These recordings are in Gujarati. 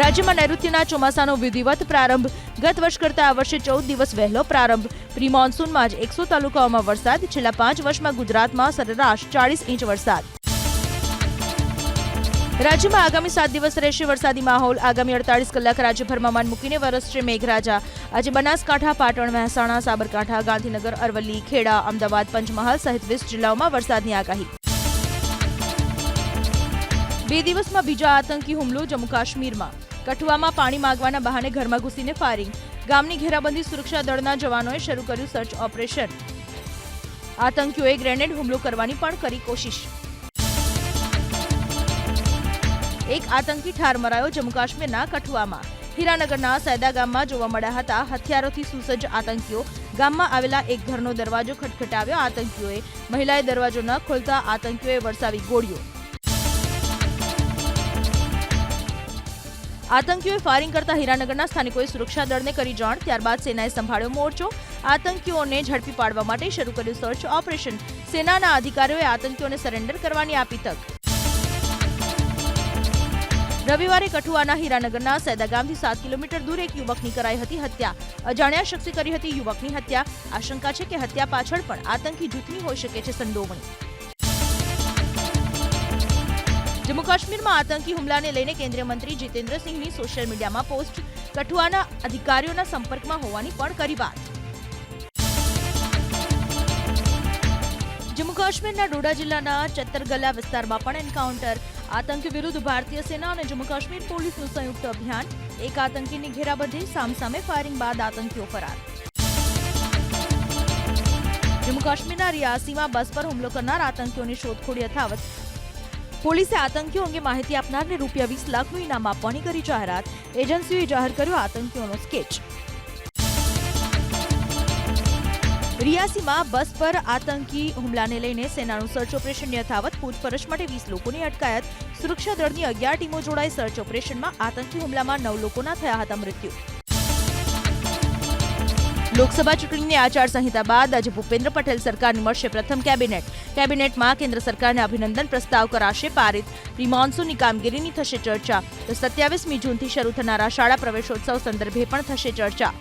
રાજ્યમાં નૈઋત્યના ચોમાસાનો વિધિવત પ્રારંભ. ગત વર્ષ કરતા આ વર્ષે ચૌદ દિવસ વહેલો પ્રારંભ. પ્રી મોન્સૂનમાં જ એકસો તાલુકાઓમાં વરસાદ. છેલ્લા પાંચ વર્ષમાં ગુજરાતમાં સરેરાશ ચાળીસ ઇંચ વરસાદ. રાજ્યમાં આગામી સાત દિવસ રહેશે વરસાદી માહોલ. આગામી અડતાલીસ કલાક રાજ્યભરમાં મન મૂકીને વરસશે મેઘરાજા. આજે બનાસકાંઠા, પાટણ, મહેસાણા, સાબરકાંઠા, ગાંધીનગર, અરવલ્લી, ખેડા, અમદાવાદ, પંચમહાલ સહિત વીસ જિલ્લાઓમાં વરસાદની આગાહી. બે દિવસમાં બીજા આતંકી હુમલો જમ્મુ કાશ્મીરમાં કઠુઆમાં પાણી માગવાના બહાને ઘરમાં ઘૂસીને ફાયરિંગ. ગામની ઘેરાબંધી સુરક્ષા દળના જવાનોએ શરૂ કર્યું સર્ચ ઓપરેશન. આતંકીઓએ ગ્રેનેડ હુમલો કરવાની પણ કરી કોશિશ. એક આતંકી ઠાર મરાયો જમ્મુ કાશ્મીરના કઠુઆમાં. હીરાનગરના સૈદા ગામમાં જોવા મળ્યા હતા. હથિયારોથી સુસજ્જ આતંકીઓ. ગામમાં આવેલા એક ઘરનો દરવાજો ખટખટાવ્યો. આતંકીઓએ મહિલાએ દરવાજો ન ખોલતા આતંકીઓએ વરસાવી ગોળીઓ. આતંકીઓએ ફાયરિંગ કરતા હીરાનગરના સ્થાનિકોએ સુરક્ષા દળને કરી જાણ, ત્યારબાદ સેનાએ સંભાળ્યો મોરચો. આતંકીઓને ઝડપી પાડવા માટે શરૂ કર્યું સર્ચ ઓપરેશન. સેનાના અધિકારીઓએ આતંકીઓને સરેન્ડર કરવાની આપી તક. રવિવારે કઠુઆના હીરાનગરના સૈદા ગામથી સાત કિલોમીટર દૂર એક યુવકની કરાઈ હતી હત્યા. અજાણ્યા શખ્સે કરી હતી યુવકની હત્યા. આશંકા છે કે હત્યા પાછળ પણ આતંકી જૂથની હોઈ શકે છે સંડોવણી. જમ્મુ કાશ્મીરમાં આતંકી હુમલાને લઈને કેન્દ્રીય મંત્રી જીતેન્દ્રસિંહની સોશિયલ મીડિયામાં પોસ્ટ. કઠુઆના અધિકારીઓના સંપર્કમાં હોવાની પણ કરી વાત. જમ્મુ કાશ્મીરના ડોડા જિલ્લાના ચત્તરગલા વિસ્તારમાં પણ એન્કાઉન્ટર. આતંકી વિરુદ્ધ ભારતીય સેના અને જમ્મુ કાશ્મીર પોલીસનું સંયુક્ત અભિયાન. એક આતંકીની ઘેરાબંધી, સામસામે ફાયરિંગ બાદ આતંકીઓ ફરાર. જમ્મુ કાશ્મીરના રિયાસીમાં બસ પર હુમલો કરનાર આતંકીઓની શોધખોળ યથાવત. પોલીસે આતંકીઓ અંગે માહિતી આપનારને રૂપિયા વીસ લાખનું ઇનામ આપવાની કરી જાહેરાત. એજન્સીઓએ જાહેર કર્યો આતંકીઓનો સ્કેચ. રિયાસીમાં બસ પર આતંકી હુમલાને લઈને સેનાનું સર્ચ ઓપરેશન યથાવત પૂછપરછ માટે વીસ લોકોની અટકાયત. સુરક્ષા દળની અગિયાર ટીમો જોડાઈ સર્ચ ઓપરેશનમાં આતંકી હુમલામાં નવ લોકોના થયા હતા મૃત્યુ. લોકસભા ચૂંટણીની આચારસંહિતા બાદ આજે ભૂપેન્દ્ર પટેલ સરકારની મળશે પ્રથમ કેબિનેટ. કેબિનેટમાં કેન્દ્ર સરકારને અભિનંદન પ્રસ્તાવ કરાશે. પારિત પ્રી મોન્સૂનની કામગીરીની થશે ચર્ચા. તો સત્યાવીસમી જૂનથી શરૂ થનારા શાળા પ્રવેશોત્સવ સંદર્ભે પણ થશે ચર્ચા.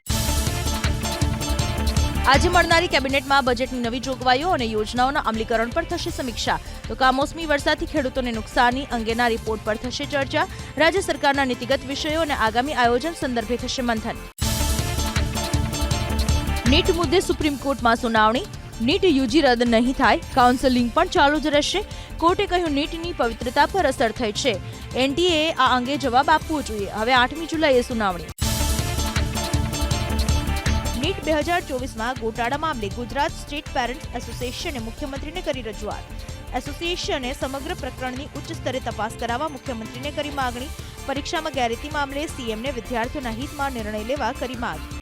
આજે મળનારી કેબિનેટમાં બજેટની નવી જોગવાઈઓ અને યોજનાઓના અમલીકરણ પર થશે સમીક્ષા. તો કામોસમી વરસાદથી ખેડૂતોને નુકસાની અંગેના રિપોર્ટ પર થશે ચર્ચા. રાજ્ય સરકારના નીતિગત વિષયો અને આગામી આયોજન સંદર્ભે થશે મંથન. નીટ મુદ્દે સુપ્રીમ કોર્ટમાં સુનાવણી. નીટ યુજી રદ નહીં થાય. કાઉન્સેલિંગ પણ ચાલુ જ રહેશે. કોર્ટે કહ્યું નીટની પવિત્રતા પર અસર થઈ છે. એનટીએ આ અંગે જવાબ આપવો જોઈએ. હવે આઠમી જુલાઈએ સુનાવણી. નીટ બે હજાર ચોવીસમાં ગોટાળા મામલે ગુજરાત સ્ટેટ પેરેન્ટ્સ એસોસિએશને મુખ્યમંત્રીને કરી રજૂઆત. એસોસિએશને સમગ્ર પ્રકરણની ઉચ્ચ સ્તરે તપાસ કરાવવા મુખ્યમંત્રીને કરી માગણી. પરીક્ષામાં ગેરરીતિ મામલે સીએમને વિદ્યાર્થીઓના હિતમાં નિર્ણય લેવા કરી માંગ.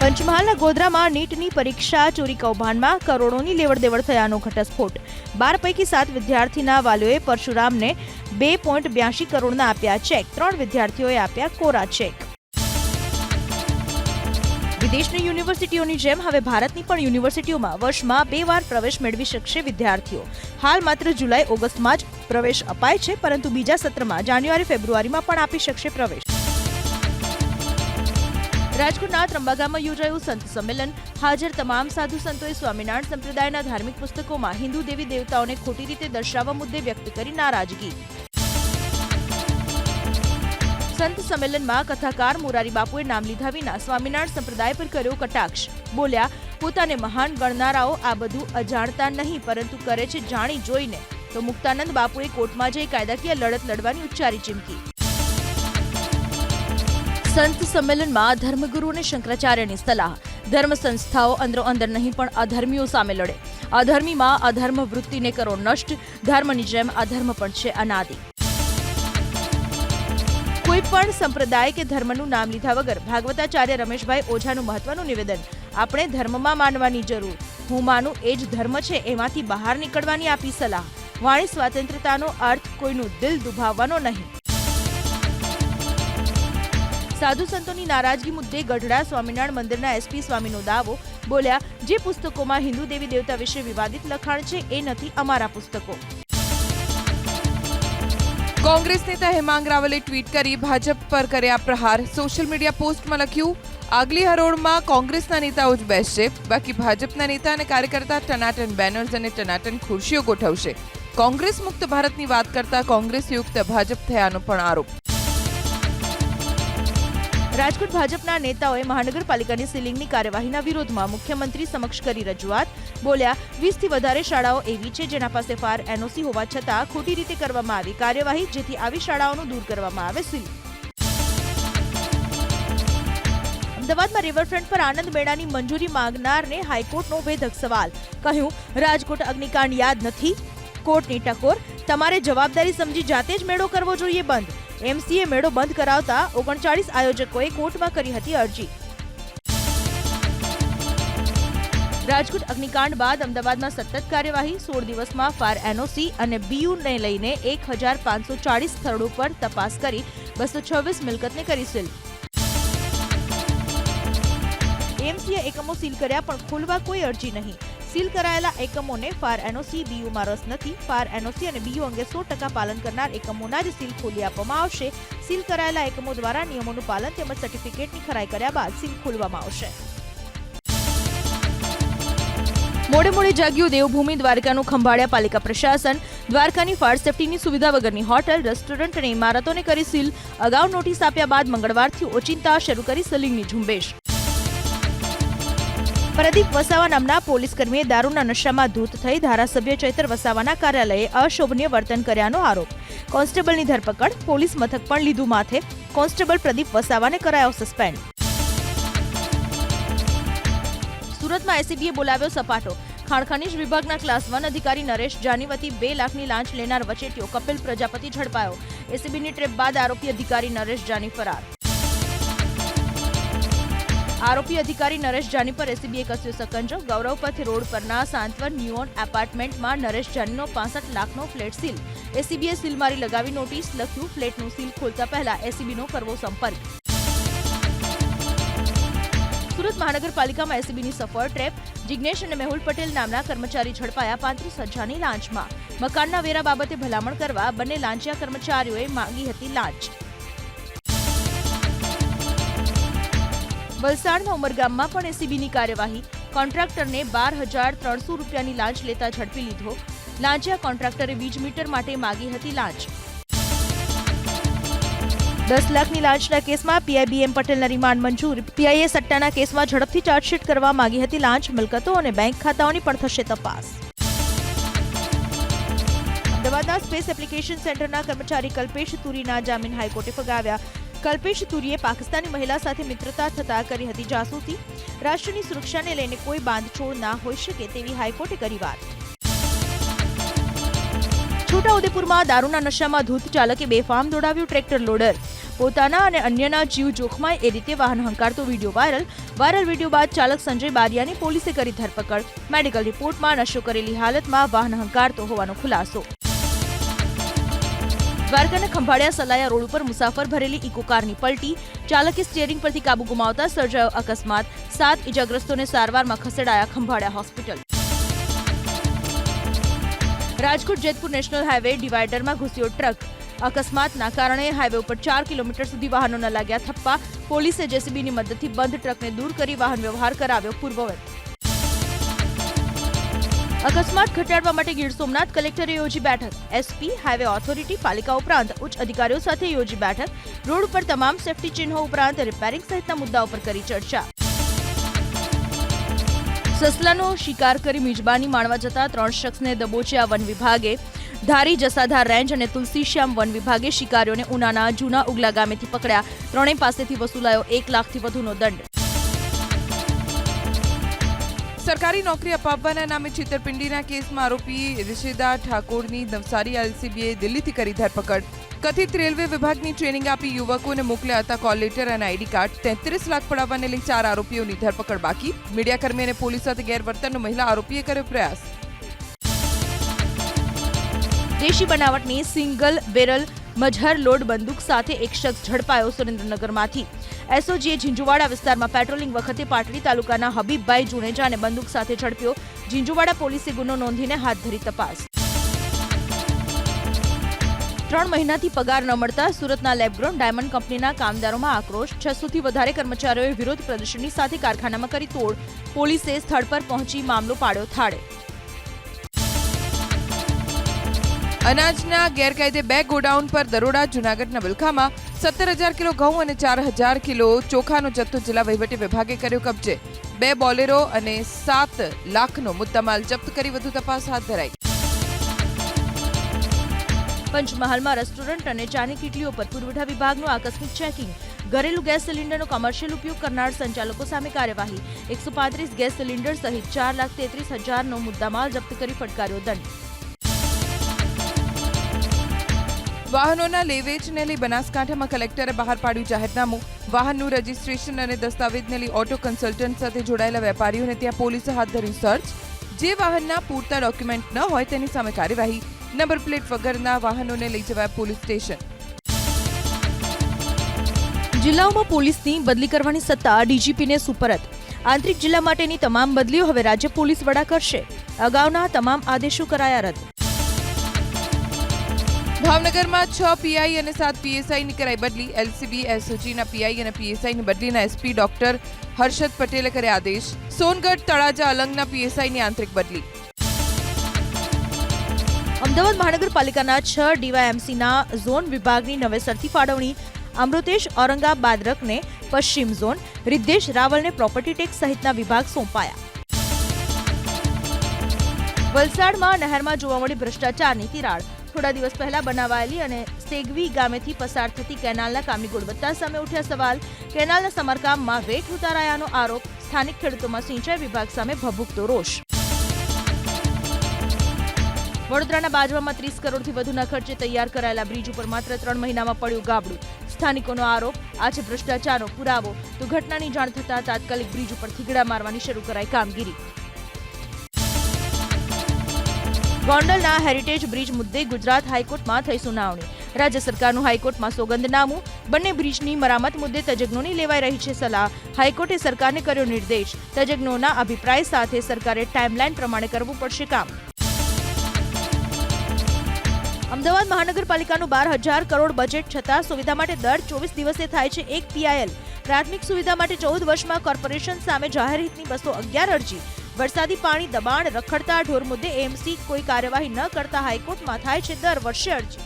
પંચમહાલના ગોધરામાં નીટની પરીક્ષા ચોરી કૌભાંડમાં કરોડોની લેવડ દેવડ થયાનો ઘટસ્ફોટ. બાર પૈકી સાત વિદ્યાર્થીના વાલીઓએ પરશુરામને બે પોઈન્ટ બ્યાસી કરોડના આપ્યા ચેક. ત્રણ વિદ્યાર્થીઓએ આપ્યા કોરા ચેક. વિદેશની યુનિવર્સિટીઓની જેમ હવે ભારતની પણ યુનિવર્સિટીઓમાં વર્ષમાં બે વાર પ્રવેશ મેળવી શકશે વિદ્યાર્થીઓ. હાલ માત્ર જુલાઈ, ઓગસ્ટમાં જ પ્રવેશ અપાય છે, પરંતુ બીજા સત્રમાં જાન્યુઆરી, ફેબ્રુઆરીમાં પણ આપી શકશે પ્રવેશ. રાજકોટના ત્રંબાગામાં યોજાયું સંત સંમેલન. હાજર તમામ સાધુ સંતોએ સ્વામિનારાયણ સંપ્રદાયના ધાર્મિક પુસ્તકોમાં હિન્દુ દેવી દેવતાઓને ખોટી રીતે દર્શાવવા મુદ્દે વ્યક્ત કરી નારાજગી. સંત સંમેલનમાં કથાકાર મોરારી બાપુએ નામ લીધા વિના સ્વામિનારાયણ સંપ્રદાય પર કર્યો કટાક્ષ. બોલ્યા, પોતાને મહાન ગણનારાઓ આ બધું અજાણતા નહીં, પરંતુ કરે છે જાણી જોઈને. તો મુક્તાનંદ બાપુએ કોર્ટમાં જઈ કાયદાકીય લડત લડવાની ઉચ્ચારી ચીમકી. સંત સંમેલનમાં ધર્મગુરુ અને શંકરાચાર્યની સલાહ. ધર્મ સંસ્થાઓ અંદરો અંદર નહીં પણ અધર્મીઓ સામે લડે. અધર્મીમાં અધર્મ વૃત્તિને કરો નષ્ટ. ધર્મની જેમ અધર્મ પણ છે અનાદિ. કોઈ પણ સંપ્રદાય કે ધર્મનું નામ લીધા વગર ભાગવતાચાર્ય રમેશભાઈ ઓઝાનું મહત્વનું નિવેદન. આપણે ધર્મમાં માનવાની જરૂર. હું માનું એ જ ધર્મ છે એમાંથી બહાર નીકળવાની આપી સલાહ. વાણી સ્વતંત્રતાનો અર્થ કોઈનું દિલ દુભાવવાનો નહીં. સાધુ સંતોની નારાજગી મુદ્દે ગઢડા સ્વામિનારાયણ મંદિરના એસપી સ્વામીનો દાવો બોલ્યા, જે પુસ્તકોમાં હિન્દુ દેવી દેવતા વિશે વિવાદિત લખાણ છે, એ નથી અમારા પુસ્તકો. કોંગ્રેસ નેતા હેમાંગ રાવલે ટ્વીટ કરી ભાજપ પર કર્યા પ્રહાર. સોશિયલ મીડિયા પોસ્ટમાં લખ્યું, આગલી હરોળમાં કોંગ્રેસના નેતાઓ જ બેસશે. બાકી ભાજપના નેતા અને કાર્યકર્તા ટનાટન બેનર્સ અને ટનાટન ખુરશીઓ ગોઠવશે. કોંગ્રેસ મુક્ત ભારતની વાત કરતા કોંગ્રેસ યુક્ત ભાજપ થયાનો પણ આરોપ. રાજકોટ ભાજપના નેતાઓએ મહાનગરપાલિકાની સીલિંગની કાર્યવાહીના વિરોધમાં મુખ્યમંત્રી સમક્ષ કરી રજૂઆત. બોલ્યા, વીસથી વધારે શાળાઓ એવી છે જેના પાસે ફાર એનઓસી હોવા છતાં ખોટી રીતે કરવામાં આવી કાર્યવાહી, જેથી આવી શાળાઓનું દૂર કરવામાં આવે સીલ અમદાવાદમાં રિવરફ્રન્ટ પર આનંદ મેળાની મંજૂરી માંગનારને હાઈકોર્ટનો વેધક સવાલ. કહ્યું, રાજકોટ અગ્નિકાંડ યાદ નથી. કોર્ટની ટકોર. તમારે જવાબદારી સમજી જાતે જ મેળો કરવો જોઈએ બંધ. એમસીએ મેળો બંધ કરાવતા ઓગણચાળીસ આયોજકોએ કોર્ટમાં કરી હતી અરજી. રાજકોટ અગ્નિકાંડ બાદ અમદાવાદમાં સતત કાર્યવાહી, સોળ દિવસમાં ફાયર એનઓસી અને બીયુને લઈને એક હજાર પાંચસો ચાળીસ સ્થળો પર તપાસ કરી બસો છવ્વીસ મિલકતને કરી સીલ. એમસીએ એકમો સીલ કર્યા પણ ખોલવા કોઈ અરજી નહીં. સીલ કરાયેલા એકમોને ફાયર એનઓસી, બીયુમાં રસ નથી. ફાયર એનઓસી અને બીયુ અંગે સો ટકા પાલન કરનાર એકમોના જ સીલ ખોલી આપવામાં આવશે. સીલ કરાયેલા એકમો દ્વારા નિયમોનું પાલન તેમજ સર્ટિફિકેટની ખરાઈ કર્યા બાદ સીલ ખોલવામાં આવશે. મોડે મોડે જાગ્યું દેવભૂમિ દ્વારકાનું ખંભાળિયા પાલિકા પ્રશાસન. દ્વારકાની ફાયર સેફટીની સુવિધા વગરની હોટલ, રેસ્ટોરન્ટ અને ઇમારતોને કરી સીલ. અગાઉ નોટિસ આપ્યા બાદ મંગળવારથી ઓચિંતા શરૂ કરી સીલિંગની ઝુંબેશ. પ્રદીપ વસાવા નામના પોલીસ કર્મીએ દારૂના નશામાં ધૂત થઈ ધારાસભ્ય ચૈતર વસાવાના કાર્યાલયે અશોભનીય વર્તન કર્યાનો આરોપ. કોન્સ્ટેબલની ધરપકડ, પોલીસ મથક પણ લીધું માથે. કોન્સ્ટેબલ પ્રદીપ વસાવાને કરાયો સસ્પેન્ડ. સુરતમાં એસીબીએ બોલાવ્યો સપાટો. ખાણખનીજ વિભાગના ક્લાસ વન અધિકારી નરેશ જાનીવતી બે લાખની લાંચ લેનાર વચેટીઓ કપિલ પ્રજાપતિ ઝડપાયો. એસીબીની ટ્રેપ બાદ આરોપી અધિકારી નરેશ જાની ફરાર. આરોપી અધિકારી નરેશ જાની પર એસીબીએ કસ્યો સકંજો. ગૌરવપથ રોડ પરના સાંતવન ન્યુઓન એપાર્ટમેન્ટમાં નરેશ જાનીનો પાસઠ લાખનો ફ્લેટ સીલ. એસીબીએ સીલમારી લગાવી નોટિસ લખ્યું, ફ્લેટનું સીલ ખોલતા પહેલા એસીબીનો કરવો સંપર્ક. સુરત મહાનગરપાલિકામાં એસીબીની સફળ ટ્રેપ. જિજ્ઞેશ અને મેહુલ પટેલ નામના કર્મચારી ઝડપાયા પાંત્રીસ હજારની લાંચમાં. મકાનના વેરા બાબતે ભલામણ કરવા બંને લાંચિયા કર્મચારીઓએ માંગી હતી લાંચ. વલસાડના ઉમરગામમાં પણ એસીબીની કાર્યવાહી. કોન્ટ્રાક્ટરને બાર હજાર ત્રણસો રૂપિયાની લાંચ લેતા ઝડપી લીધો. લાંચિયા કોન્ટ્રાક્ટરે વીજ મીટર માટે માગી હતી લાંચ. દસ લાખની લાંચના કેસમાં પીઆઈબીએમ પટેલના રિમાન્ડ મંજૂર. પીઆઈએ સટ્ટાના કેસમાં ઝડપથી ચાર્જશીટ કરવા માંગી હતી લાંચ. મિલકતો અને બેંક ખાતાઓની પણ થશે તપાસ. અમદાવાદના સ્પેસ એપ્લિકેશન સેન્ટરના કર્મચારી કલ્પેશ તુરીના જામીન હાઈકોર્ટે ફગાવ્યા. કલ્પેશ તુરીએ પાકિસ્તાની મહિલા સાથે મિત્રતા થતા કરી હતી જાસૂસી. રાષ્ટ્રની સુરક્ષાને લઈને કોઈ બાંધછોડ ના હોઈ શકે તેવી હાઈકોર્ટે કરી વાત. છોટાઉદેપુરમાં દારૂના નશામાં ધૂત ચાલકે બેફામ દોડાવ્યું ટ્રેક્ટર લોડર. પોતાના અને અન્યના જીવ જોખમાય એ રીતે વાહન હંકારતો વીડિયો વાયરલ. વાયરલ વીડિયો બાદ ચાલક સંજય બારિયાની પોલીસે કરી ધરપકડ. મેડિકલ રિપોર્ટમાં નશો કરેલી હાલતમાં વાહન હંકારતો હોવાનો ખુલાસો. દ્વારકાના ખંભાળિયા સલાયા રોડ ઉપર મુસાફર ભરેલી ઇકો કારની પલટી, ચાલકે સ્ટીયરિંગ પરથી કાબુ ગુમાવતા સર્જાયો અકસ્માત. સાત ઇજાગ્રસ્તોને સારવારમાં ખસેડાયા Khambhalia hospital. Rajkot Jetpur national highway ડિવાઈડરમાં ઘૂસ્યો ટ્રક. અકસ્માતના કારણે હાઈવે ઉપર ચાર કિલોમીટર સુધી વાહનો ન લાગ્યા. થપ્પા. પોલીસે જેસીબીની મદદથી બંધ ટ્રકને દૂર કરી વાહન વ્યવહાર કરાવ્યો પૂર્વવત. અકસ્માત ઘટાડવા માટે ગીર સોમનાથ કલેક્ટરે યોજી બેઠક. એસપી, હાઈવે ઓથોરિટી, પાલિકા ઉપરાંત ઉચ્ચ અધિકારીઓ સાથે યોજી બેઠક. રોડ ઉપર તમામ સેફટી ચિહ્નો ઉપરાંત રિપેરિંગ સહિતના મુદ્દાઓ પર કરી ચર્ચા. સસલાનો શિકાર કરી મિજબાની માણવા જતા ત્રણ શખ્સને દબોચ્યા વન વિભાગે ધારી જસાધાર રેન્જ અને તુલસીશ્યામ વન વિભાગે શિકારીઓને ઉનાના જૂના ઉગલા ગામેથી પકડ્યા. ત્રણેય પાસેથી વસૂલાયો એક લાખથી વધુનો દંડ. સરકારી નોકરી અપાવવાના નામે છેતરપિંડીના કેસમાં આરોપી રિશિદા ઠાકોરની નવસારી એલસીબીએ દિલ્હીથી કરી ધરપકડ. કથિત રેલવે વિભાગની ટ્રેનિંગ આપી યુવકોને મોકલ્યા હતા કોલ લેટર અને આઈડી કાર્ડ. તેત્રીસ લાખ પડાવવાને લઈ ચાર આરોપીઓની ધરપકડ બાકી. મીડિયાકર્મી અને પોલીસ સાથે ગેરવર્તનનો મહિલા આરોપીએ કર્યો પ્રયાસ. દેશી બનાવટની સિંગલ બેરલ મજહર લોડ બંદૂક સાથે એક શખ્સ ઝડપાયો સુરેન્દ્રનગરમાંથી. એસઓજીએ ઝીંઝુવાડા વિસ્તારમાં પેટ્રોલિંગ વખતે પાટડી તાલુકાના હબીબભાઈ જુણેજાને બંદૂક સાથે ઝડપ્યો. ઝીંઝુવાડા પોલીસે ગુનો નોંધીને હાથ ધરી તપાસ. ત્રણ મહિનાથી પગાર ન મળતા સુરતના લેબગ્રોન ડાયમંડ કંપનીના કામદારોમાં આક્રોશ. છસોથી વધારે કર્મચારીઓએ વિરોધ પ્રદર્શનની સાથે કારખાનામાં કરી તોડ. પોલીસે સ્થળ પર પહોંચી મામલો પાડ્યો થાળે. અનાજના ગેરકાયદે બે ગોડાઉન પર દરોડા, જૂનાગઢના બલખામાં, સત્તર હજાર કિલો ઘઉં અને ચાર હજાર કિલો ચોખાનો જથ્થો જિલ્લા વહીવટી વિભાગે કર્યો કબજે. બે બોલેરો અને સાત લાખનો મુદ્દામાલ જપ્ત કરી વધુ તપાસ હાથ ધરાઈ. પંચમહાલમાં રેસ્ટોરન્ટ અને ચાની કીટલીઓ પર પુરવઠા વિભાગનું આકસ્મિક ચેકિંગ. ઘરેલું ગેસ સિલિન્ડરનો કમર્શિયલ ઉપયોગ કરનાર સંચાલકો સામે કાર્યવાહી. એકસો પાંત્રીસ ગેસ સિલિન્ડર સહિત ચાર લાખ તેત્રીસ હજારનો મુદ્દામાલ જપ્ત કરી ફટકાર્યો દંડ. વાહનોના લેવેચને લઈ બનાસકાંઠામાં કલેક્ટરે બહાર પાડ્યું જાહેરનામું. વાહનનું રજીસ્ટ્રેશન અને દસ્તાવેજને લઈ ઓટો કન્સલ્ટન્ટ સાથે જોડાયેલા વેપારીઓને ત્યાં પોલીસે હાથ ધર્યું સર્ચ. જે વાહનના પૂરતા ડોક્યુમેન્ટ ન હોય તેની સામે કાર્યવાહી. નંબર પ્લેટ વગરના વાહનોને લઈ જવાય પોલીસ સ્ટેશન. જિલ્લાઓમાં પોલીસની બદલી કરવાની સત્તા ડીજીપીને સુપરત. આંતરિક જિલ્લા માટેની તમામ બદલીઓ હવે રાજ્ય પોલીસ વડા કરશે. અગાઉના તમામ આદેશો કરાયા રદ. ભાવનગરમાં છ પીઆઈ અને સાત પીએસઆઈની કરાઈ બદલી. એલસીબી, એસઓજીના પીઆઈ અને પીએસઆઈની બદલીના એસપી ડોક્ટર હર્ષદ પટેલે કર્યા આદેશ. સોનગઢ તળાજા અલંગના પીએસઆઈની આંતરિક બદલી. અમદાવાદ મહાનગરપાલિકાના છ ડીવાયએમસીના ઝોન વિભાગની નવેસરથી ફાળવણી. અમૃતેશ ઔરંગાબાદરકને પશ્ચિમ ઝોન. રિદ્ધેશ રાવલને પ્રોપર્ટી ટેક્સ સહિતના વિભાગ સોંપાયા. વલસાડમાં નહેરમાં જોવા મળી ભ્રષ્ટાચારની તિરાડ. થોડા દિવસ પહેલા બનાવાયેલી અને સેગવી ગામેથી પસાર થતી કેનાલના કામની ગુણવત્તા સામે ઉઠ્યા સવાલ. કેનાલના સમારકામમાં વેઠ ઉતારાયાનો આરોપ. સ્થાનિક ખેડૂતોમાં સિંચાઈ વિભાગ સામે ભભૂકતો રોષ. વડોદરાના બાજવામાં ત્રીસ કરોડથી વધુના ખર્ચે તૈયાર કરાયેલા બ્રિજ ઉપર માત્ર ત્રણ મહિનામાં પડ્યું ગાબડું. સ્થાનિકોનો આરોપ. આ છે ભ્રષ્ટાચારનો પુરાવો. તો ઘટનાની જાણ થતાં તાત્કાલિક બ્રિજ ઉપર થીગડા મારવાની શરૂ કરાઈ કામગીરી. ગોંડલના હેરિટેજ બ્રિજ મુદ્દે ગુજરાત હાઈકોર્ટમાં થઈ સુનાવણી. રાજ્ય સરકારનું હાઈકોર્ટમાં સોગંદનામું બંને બ્રિજની મરામત મુદ્દે તજજ્ઞોની લેવાઈ રહી છે સલાહ. હાઈકોર્ટે સરકારને કર્યો નિર્દેશ. તજજ્ઞોના અભિપ્રાય સાથે સરકારે ટાઈમલાઈન પ્રમાણે કરવું પડશે કામ. અમદાવાદ મહાનગરપાલિકાનું બાર હજાર કરોડ બજેટ છતાં સુવિધા માટે દર ચોવીસ દિવસે થાય છે એક પીઆઈએલ પ્રાથમિક સુવિધા માટે ચૌદ વર્ષમાં કોર્પોરેશન સામે જાહેર હિતની બસો અગિયાર અરજી. વરસાદી પાણી દબાણ રખડતા ઢોર મુદ્દે એમસી કોઈ કાર્યવાહી ન કરતા હાઈકોર્ટમાં થાય છે દર વર્ષે અરજી.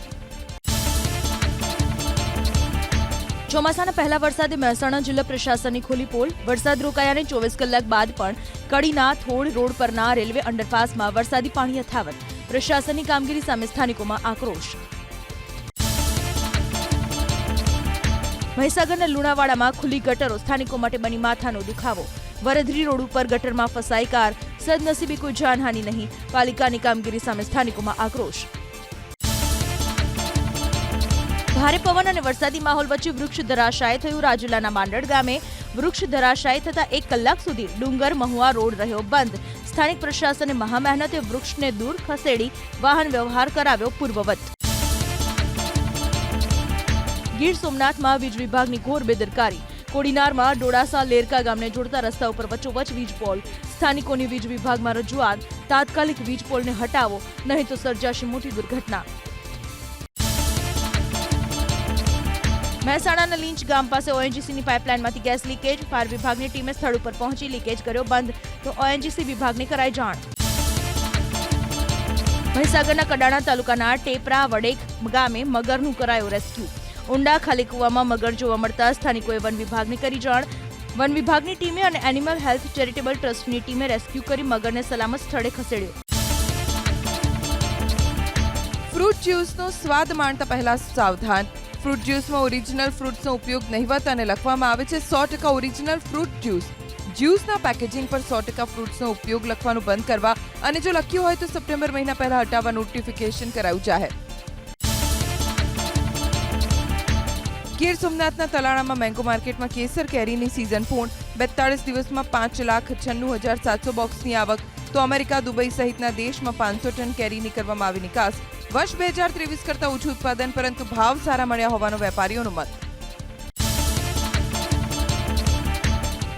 ચોમાસાના પહેલા વરસાદે મહેસાણા જિલ્લા પ્રશાસનની ખોલી પોલ. વરસાદ રોકાયાને ચોવીસ કલાક બાદ પણ કડીના થોડ રોડ પરના રેલવે અંડરપાસમાં વરસાદી પાણી યથાવત. પ્રશાસનની કામગીરી સામે સ્થાનિકોમાં આક્રોશ. મહીસાગરના લુણાવાડામાં ખુલ્લી ગટરો. સ્થાનિકો માટે બની માથાનો દુખાવો. વરધરી રોડ ઉપર ગટરમાં ફસાઈ કાર. સદનસીબે કોઈ જાનહાની નહીં. પાલિકાની કામગીરી સામે સ્થાનિકોમાં આક્રોશ. ભારે પવન અને વરસાદી માહોલ વચ્ચે વૃક્ષ ધરાશાય થયું. રાજુલાના માંડળ ગામે વૃક્ષ ધરાશાય થતા એક કલાક સુધી ડુંગર, મહુવા રોડ રહ્યો બંધ. સ્થાનિક પ્રશાસને મહામહેનતે વૃક્ષને દૂર ખસેડી વાહન વ્યવહાર કરાવ્યો પૂર્વવત. ગીર સોમનાથમાં વીજ વિભાગની ઘોર બેદરકારી. કોડીનારમાં ડોડાસા લેરકા ગામને જોડતા રસ્તા ઉપર વચ્ચોવચ વીજ પોલ સ્થાનિકોની વીજ વિભાગમાં રજૂઆત, તાત્કાલિક વીજ પોલને હટાવો, નહીં તો સર્જાશે મોટી દુર્ઘટના. મહેસાણાના લીંચ ગામ પાસે ઓએનજીસીની પાઇપલાઇનમાંથી ગેસ લીકેજ, ફાયર વિભાગની ટીમે સ્થળ ઉપર પહોંચી લીકેજ કર્યો બંધ, તો ઓએનજીસી વિભાગને કરાઈ જાણ. મહીસાગરના કડાણા તાલુકાના ટેપરા વડેક ગામે મગરનું કરાયો રેસ્ક્યુ. ઊંડા ખાલી કૂવામાં મગર જોવા મળતા સ્થાનિકોએ વન વિભાગને કરી જાણ. વન વિભાગની ટીમે અને એનિમલ હેલ્થ ચેરિટેબલ ટ્રસ્ટની ટીમે રેસ્ક્યુ કરી મગરને સલામત સ્થળે ખસેડ્યો. ફ્રૂટ જ્યુસનો સ્વાદ માણતા પહેલા સાવધાન. ફ્રૂટ જ્યુસમાં ઓરિજિનલ ફ્રૂટ્સનો ઉપયોગ નહિવત અને લખવામાં આવે છે સો ટકા ઓરિજિનલ ફ્રૂટ જ્યુસ. જ્યુસના પેકેજિંગ પર સો ટકા ફ્રૂટ્સનો ઉપયોગ લખવાનું બંધ કરવા અને જો લખ્યું હોય તો સપ્ટેમ્બર મહિના પહેલા હટાવવા નોટિફિકેશન કરાયું જાહેર. ગીર સોમનાથના તલાણામાં મેંગો માર્કેટમાં કેસર કેરીની સિઝન પૂર્ણ. બેતાળીસ દિવસમાં પાંચ લાખ છન્નું હજાર સાતસો બોક્સની આવક. તો અમેરિકા, દુબઈ સહિતના દેશમાં પાંચસો ટન કેરીની કરવામાં આવી નિકાસ. વર્ષ બે હજાર ત્રેવીસ કરતાં ઓછું ઉત્પાદન, પરંતુ ભાવ સારા મળ્યા હોવાનો વેપારીઓનો મત.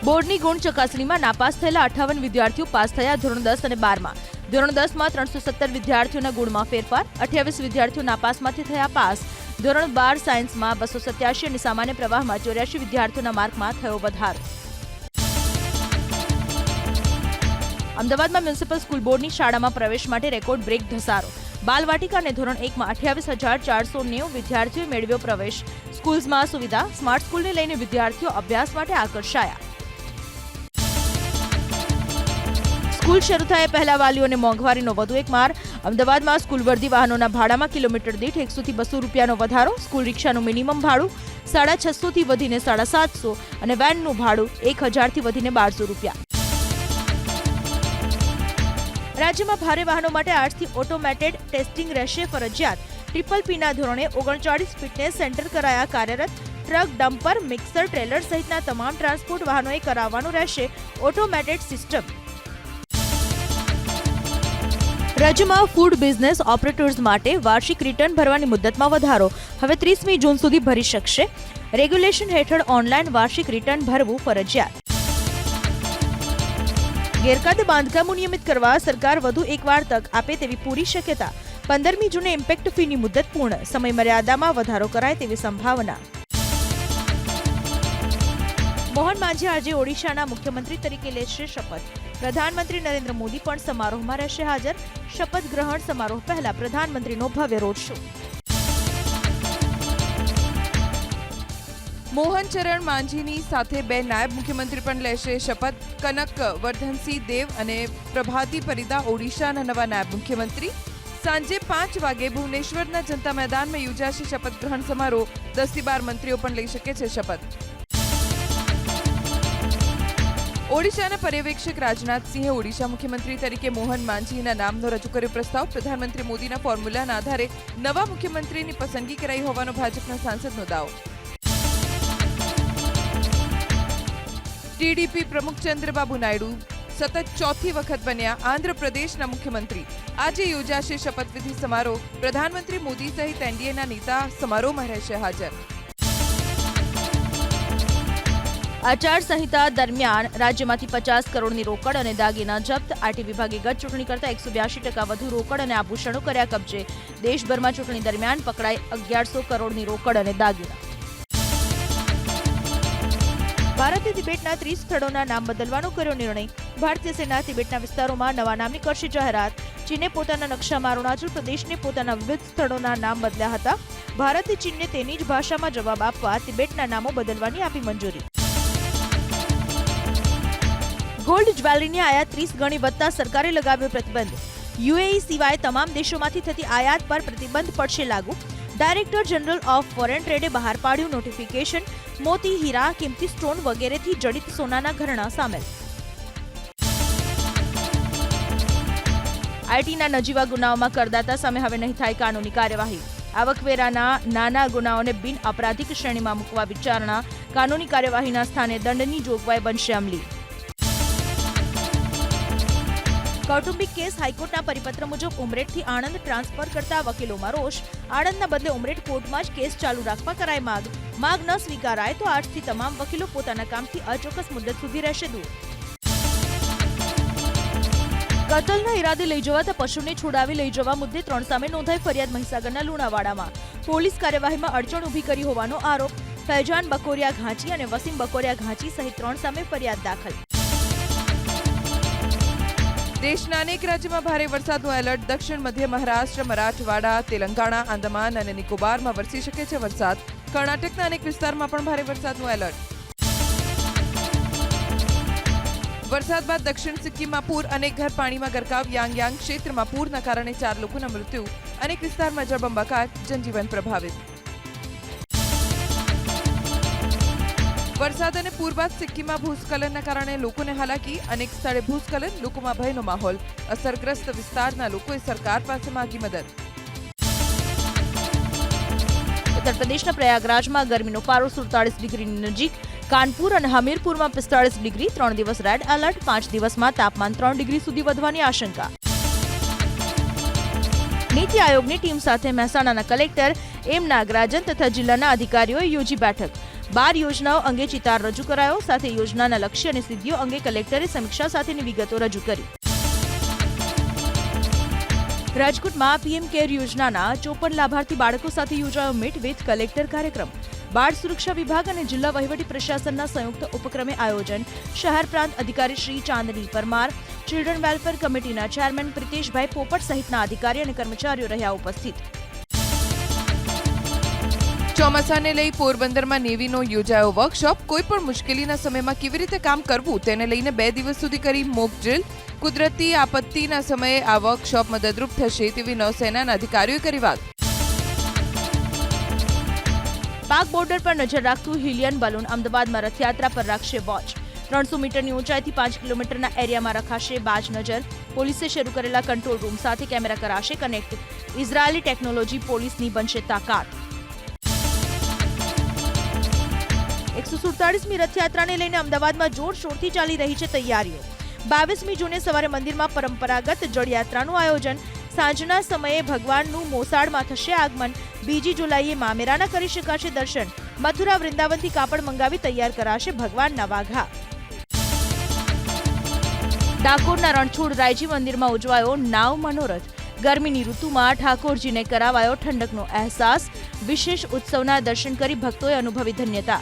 બોર્ડની ગુણ ચકાસણીમાં નાપાસ થયેલા અઠાવન વિદ્યાર્થીઓ પાસ થયા ધોરણ દસ અને બારમાં. ધોરણ દસમાં ત્રણસો સત્તર વિદ્યાર્થીઓના ગુણમાં ફેરફાર, અઠ્યાવીસ વિદ્યાર્થીઓ નાપાસમાંથી થયા પાસ. ધોરણ બાર સાયન્સમાં બસો સત્યાસી અને સામાન્ય પ્રવાહમાં ચોર્યાસી વિદ્યાર્થીઓના માર્કમાં થયો વધારો. અમદાવાદમાં મ્યુનિસિપલ સ્કૂલ બોર્ડની શાળામાં પ્રવેશ માટે રેકોર્ડ બ્રેક ધસારો. બાલવાટિકા અને ધોરણ એકમાં અઠ્યાવીસ હજાર ચારસો નેવું વિદ્યાર્થીઓએ મેળવ્યો પ્રવેશ. સ્કૂલ્સમાં સુવિધા, સ્માર્ટ સ્કૂલને લઈને વિદ્યાર્થીઓ અભ્યાસ માટે આકર્ષાયા. સ્કૂલ શરૂ થાય પહેલા વાલીઓને મોંઘવારીનો વધુ એક માર. અમદાવાદમાં સ્કૂલ વર્દી વાહનોના ભાડામાં કિલોમીટર દીઠ એકસોથી બસો રૂપિયાનો વધારો. સ્કૂલ રિક્ષાનું મિનિમમ ભાડું સાડા છસોથી વધીને સાડા સાતસો અને વેનનું ભાડું એક હજારથી વધીને બારસો રૂપિયા. રાજ્યમાં ભારે વાહનો માટે આજથી ઓટોમેટેડ ટેસ્ટિંગ રહેશે ફરજિયાત. ટ્રિપલ પીના ધોરણે ઓગણચાળીસ ફિટનેસ સેન્ટર કરાયા કાર્યરત ટ્રક ડમ્પર, મિક્સર, ટ્રેલર સહિતના તમામ ટ્રાન્સપોર્ટ વાહનોએ કરાવવાનું રહેશે. ઓટોમેટેડ સિસ્ટમ રાજ્યમાં ફૂડ બિઝનેસ ઓપરેટર્સ માટે વાર્ષિક રિટર્ન ભરવાની મુદતમાં વધારો. હવે ત્રીસમી જૂન સુધી ભરી શકશે. રેગ્યુલેશન હેઠળ ઓનલાઈન વાર્ષિક રિટર્ન ભરવું ફરજિયાત. ગેરકાયદે બાંધકામો નિયમિત કરવા સરકાર વધુ એકવાર તક આપે તેવી પૂરી શક્યતા. પંદરમી જૂને ઇમ્પેક્ટ ફીની મુદત પૂર્ણ. સમય મર્યાદામાં વધારો કરાય તેવી સંભાવના. મોહન માંઝી આજે ઓડિશાના મુખ્યમંત્રી તરીકે લેશે શપથ. પ્રધાનમંત્રી નરેન્દ્ર મોદી પણ સમારોહમાં રહેશે હાજર. શપથ ગ્રહણ સમારોહ પહેલા પ્રધાનમંત્રીનો ભવ્ય રોડ શો. મોહન ચરણ માંઝીની સાથે બે નાયબ મુખ્યમંત્રી પણ લેશે શપથ. કનક વર્ધનસિંહ દેવ અને પ્રભાતી પરિદા ઓડિશાના નવા નાયબ મુખ્યમંત્રી. સાંજે પાંચ વાગે ભુવનેશ્વરના જનતા મેદાનમાં યોજાશે શપથ ગ્રહણ સમારોહ. દસથી બાર મંત્રીઓ પણ લઈ શકે છે શપથ. ઓડિશાના પર્યવેક્ષક રાજનાથસિંહે ઓડિશા મુખ્યમંત્રી તરીકે મોહન માંઝીના નામનો રજૂ કર્યો પ્રસ્તાવ. પ્રધાનમંત્રી મોદીના ફોર્મ્યુલાના આધારે નવા મુખ્યમંત્રીની પસંદગી કરાઈ હોવાનો ભાજપના સાંસદનો દાવો. ટીડીપી પ્રમુખ ચંદ્રબાબુ નાયડુ સતત ચોથી વખત બન્યા આંધ્રપ્રદેશના મુખ્યમંત્રી. આજે યોજાશે શપથવિધિ સમારોહ. પ્રધાનમંત્રી મોદી સહિત એનડીએના નેતા સમારોહમાં રહેશે હાજર. આચાર સંહિતા દરમિયાન રાજ્યમાંથી પચાસ કરોડની રોકડ અને દાગીના જપ્ત. આરટી વિભાગે ગત ચૂંટણી કરતા એકસો બ્યાસી ટકા વધુ રોકડ અને આભૂષણો કર્યા કબજે. દેશભરમાં ચૂંટણી દરમિયાન પકડાઈ અગિયારસો કરોડની રોકડ અને દાગીના. ભારતે તિબેટના ત્રીસ સ્થળોના નામ બદલવાનો કર્યો નિર્ણય. ભારતીય સેના તિબેટના વિસ્તારોમાં નવા નામની કરશે જાહેરાત. ચીને પોતાના નકશામાં અરુણાચલ પ્રદેશને પોતાના વિવિધ સ્થળોના નામ બદલ્યા હતા. ભારતે ચીનને તેની જ ભાષામાં જવાબ આપવા તિબેટના નામો બદલવાની આપી મંજૂરી. ગોલ્ડ જ્વેલરીની આયાત ત્રીસ ગણી વધતા સરકારે લગાવ્યો પ્રતિબંધ. યુએઈ સિવાય તમામ દેશોમાંથી થતી આયાત પર પ્રતિબંધ પડશે લાગુ. ડાયરેક્ટર જનરલ ઓફ ફોરેન ટ્રેડે બહાર પાડ્યું નોટિફિકેશન. મોતી હીરા, કિંમતી સ્ટોન વગેરેથી જડિત સોનાના ઘરણા સામેલ. આઈટીના નજીવા ગુનાઓમાં કરદાતા સામે હવે નહીં થાય કાનૂની કાર્યવાહી. આવકવેરાના નાના ગુનાઓને બિન અપરાધિક શ્રેણીમાં મૂકવા વિચારણા. કાનૂની કાર્યવાહીના સ્થાને દંડની જોગવાઈ બનશે અમલી. કૌટુંબિક કેસ હાઈકોર્ટના પરિપત્ર મુજબ ઉમરેઠથી આણંદ ટ્રાન્સફર કરતા વકીલોમાં રોષ. આણંદના બદલે ઉમરેઠ કોર્ટમાં જ કેસ ચાલુ રાખવા કરાય માગ. માગ ન સ્વીકારાય તો આજથી તમામ વકીલો પોતાના કામથી અચોક્કસ મુદ્દત સુધી રહેશે દૂર. કતલના ઈરાદે લઈ જવાતા પશુને છોડાવી લઈ જવા મુદ્દે ત્રણ સામે નોંધાઈ ફરિયાદ મહીસાગરના લુણાવાડામાં. પોલીસ કાર્યવાહીમાં અડચણ ઊભી કરી હોવાનો આરોપ. ફૈજાન બકોરિયા ઘાંચી અને વસીમ બકોરિયા ઘાંચી સહિત ત્રણ સામે ફરિયાદ દાખલ. દેશના અનેક રાજ્યમાં ભારે વરસાદનું એલર્ટ. દક્ષિણ મધ્ય મહારાષ્ટ્ર, મરાઠવાડા, તેલંગાણા, આંદામાન અને નિકોબારમાં વરસી શકે છે વરસાદ. કર્ણાટકના અનેક વિસ્તારમાં પણ ભારે વરસાદનું એલર્ટ. વરસાદ બાદ દક્ષિણ સિક્કિમમાં પૂર અનેક ઘર પાણીમાં ગરકાવ. યાંગ યાંગ ક્ષેત્રમાં પૂરના કારણે ચાર લોકોના મૃત્યુ. અનેક વિસ્તારમાં જળબંબાકાર, જનજીવન પ્રભાવિત. વરસાદ અને પૂર બાદ સિક્કિમમાં ભૂસ્ખલનના કારણે લોકોને હાલાકી, અનેક સ્થળે ભૂસ્ખલન, લોકોમાં ભયનો માહોલ. અસરગ્રસ્ત વિસ્તારના લોકોએ સરકાર પાસે માગી મદદ. ઉત્તર પ્રદેશના પ્રયાગરાજમાં ગરમીનો પારો સુડતાળીસ ડિગ્રીની નજીક. કાનપુર અને હમીરપુરમાં પિસ્તાળીસ ડિગ્રી, ત્રણ દિવસ રેડ એલર્ટ, પાંચ દિવસમાં તાપમાન ત્રણ ડિગ્રી સુધી વધવાની આશંકા. નીતિ આયોગની ટીમ સાથે મહેસાણાના કલેક્ટર એમ નાગરાજન તથા જિલ્લાના અધિકારીઓએ યોજી બેઠક. બાર યોજનાઓ અંગે ચિતાર રજૂ કરાયો, સાથે યોજનાના લક્ષ્ય અને સિદ્ધિઓ અંગે કલેક્ટરે સમીક્ષા સાથેની વિગતો રજૂ કરી. રાજકોટમાં પીએમ કેર યોજનાના ચોપન લાભાર્થી બાળકો સાથે યોજાયો મીટ વિથ કલેક્ટર કાર્યક્રમ. બાળ સુરક્ષા વિભાગ અને જિલ્લા વહીવટી પ્રશાસનના સંયુક્ત ઉપક્રમે આયોજન. શહેર પ્રાંત અધિકારી શ્રી ચાંદની પરમાર ચિલ્ડ્રન વેલફેર કમિટીના ચેરમેન પ્રિતેશભાઈ પોપટ સહિતના અધિકારી અને કર્મચારીઓ રહ્યા ઉપસ્થિત. ચોમાસાને લઈ પોરબંદરમાં નેવીનો યોજાયો વર્કશોપ કોઈ પણ મુશ્કેલીના સમયમાં કેવી રીતે કામ કરવું તેને લઈને બે દિવસ સુધી કરી મોક ડ્રિલ કુદરતી આપત્તિના સમયે આ વર્કશોપ મદદરૂપ થશે તેવી નૌસેનાના અધિકારીઓએ કરી વાત. પાક બોર્ડર પર નજર રાખતું હિલિયન બલૂન અમદાવાદમાં રથયાત્રા પર રાખશે વોચ. ત્રણસો મીટરની ઊંચાઈથી પાંચ કિલોમીટરના એરિયામાં રખાશે બાજ નજર. પોલીસે શરૂ કરેલા કંટ્રોલ રૂમ સાથે કેમેરા કરાશે કનેક્ટ. ઇઝરાયેલી ટેકનોલોજી પોલીસની બનશે તાકાત. એકસો સુડતાલીસમી રથયાત્રાને લઈને અમદાવાદમાં જોરશોરથી ચાલી રહી છે તૈયારીઓ. બાવીસમી જૂને સવારે મંદિરમાં પરંપરાગત જળયાત્રાનું આયોજન. સાંજના સમયે ભગવાનનું મોસાળમાં થશે આગમન. બીજી જુલાઈએ મામેરાના કરી શકાશે દર્શન. મથુરા, વૃંદાવનથી કાપડ મંગાવી તૈયાર કરાશે ભગવાનના વાઘા ડાકોરના રણછોડ રાયજી મંદિરમાં ઉજવાયો નાવ મનોરથ. ગરમીની ઋતુમાં ઠાકોરજીને કરાવાયો ઠંડકનો અહેસાસ. વિશેષ ઉત્સવના દર્શન કરી ભક્તોએ અનુભવી ધન્યતા.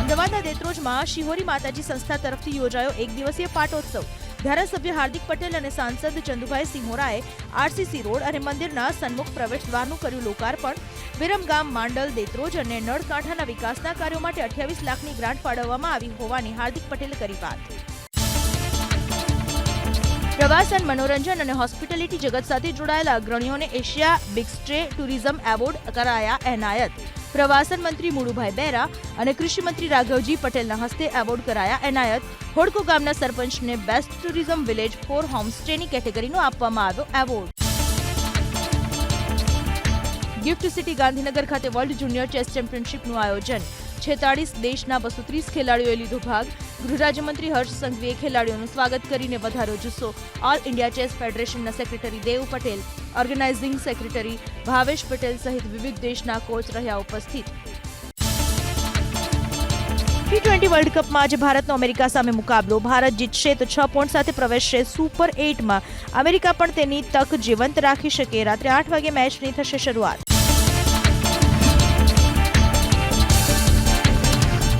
અમદાવાદના દેત્રોજમાં શિહોરી માતાજી સંસ્થા તરફથી યોજાયો એક દિવસીય પાટોત્સવ. ધારાસભ્ય હાર્દિક પટેલ અને સાંસદ ચંદુભાઈ સિંહોરાએ આરસીસી રોડ અને મંદિરના સન્મુખ પ્રવેશ દ્વારનું કર્યું લોકાર્પણ. વિરમગામ માંડલ, દેત્રોજ અને નળકાંઠાના વિકાસના કાર્યો માટે અઠ્યાવીસ લાખની ગ્રાન્ટ ફાળવવામાં આવી હોવાની હાર્દિક પટેલે કરી વાત. પ્રવાસન, મનોરંજન અને હોસ્પિટાલિટી જગત સાથે જોડાયેલા અગ્રણીઓને એશિયા બિગસ્ટ્રે ટુરિઝમ એવોર્ડ કરાયા એનાયત. પ્રવાસન મંત્રી મુળુભાઈ બેરા અને કૃષિ મંત્રી રાઘવજી પટેલના હસ્તે એવોર્ડ કરાયા. એનાયત હોડકો ગામના સરપંચને બેસ્ટ ટુરિઝમ વિલેજ ફોર હોમસ્ટેની કેટેગરીનો આપવામાં આવ્યો એવોર્ડ. ગિફ્ટ સિટી ગાંધીનગર ખાતે વર્લ્ડ જુનિયર ચેસ ચેમ્પિયનશિપનું આયોજન. છેતાળીસ દેશના બસો ત્રીસ ખેલાડીઓએ લીધો ભાગ. ગૃહ રાજ્યમંત્રી હર્ષ સંઘવીએ ખેલાડીઓનું સ્વાગત કરીને વધાર્યો જુસ્સો. All India chess ફેડરેશનના secretary Dev Patel organizing secretary Bhavesh Patel સહિત વિવિધ દેશના કોચ રહ્યા ઉપસ્થિત. ટી ટ્વેન્ટી વર્લ્ડ કપમાં આજે ભારતનો અમેરિકા સામે મુકાબલો. ભારત જીતશે તો છ પોઈન્ટ સાથે પ્રવેશશે સુપર એટમાં અમેરિકા પણ તેની તક જીવંત રાખી શકે. રાત્રે આઠ વાગે મેચની થશે શરૂઆત.